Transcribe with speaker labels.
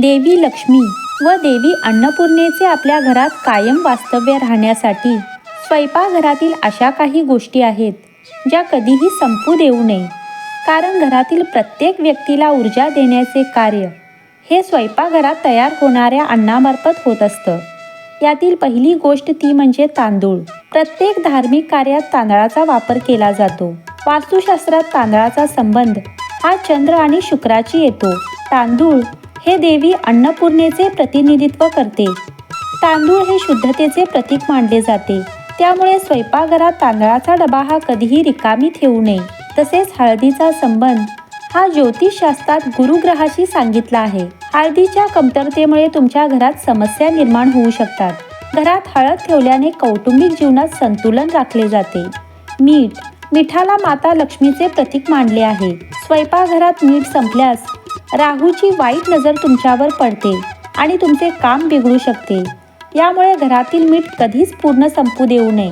Speaker 1: देवी लक्ष्मी व देवी अन्नपूर्णेचे आपल्या घरात कायम वास्तव्य राहण्यासाठी स्वयंपाकघरातील अशा काही गोष्टी आहेत ज्या कधीही संपू देऊ नये. कारण घरातील प्रत्येक व्यक्तीला ऊर्जा देण्याचे कार्य हे स्वयंपाकघरात तयार होणाऱ्या अन्नामार्फत होत असतं. यातील पहिली गोष्ट ती म्हणजे तांदूळ. प्रत्येक धार्मिक कार्यात तांदळाचा वापर केला जातो. वास्तुशास्त्रात तांदळाचा संबंध हा चंद्र आणि शुक्राची येतो. तांदूळ हे देवी अन्नपूर्णेचे प्रतिनिधित्व करते. तांदूळ हे शुद्धतेचे प्रतीक मानले जाते. त्यामुळे स्वयंपाकघरात तांदळाचा डबा हा कधीही रिकामी ठेवू नये. तसेच हळदीचा संबंध हा ज्योतिषशास्त्रात गुरुग्रहाशी सांगितला आहे. हळदीच्या कमतरतेमुळे तुमच्या घरात समस्या निर्माण होऊ शकतात. घरात हळद ठेवल्याने कौटुंबिक जीवनात संतुलन राखले जाते. मीठ मिठाला माता लक्ष्मीचे प्रतीक मानले आहे. स्वयंपाकघरात मीठ संपल्यास राहूची वाईट नजर तुमच्यावर पडते आणि तुमचे काम बिघडू शकते. यामुळे घरातील मीठ कधीच पूर्ण संपू देऊ नये.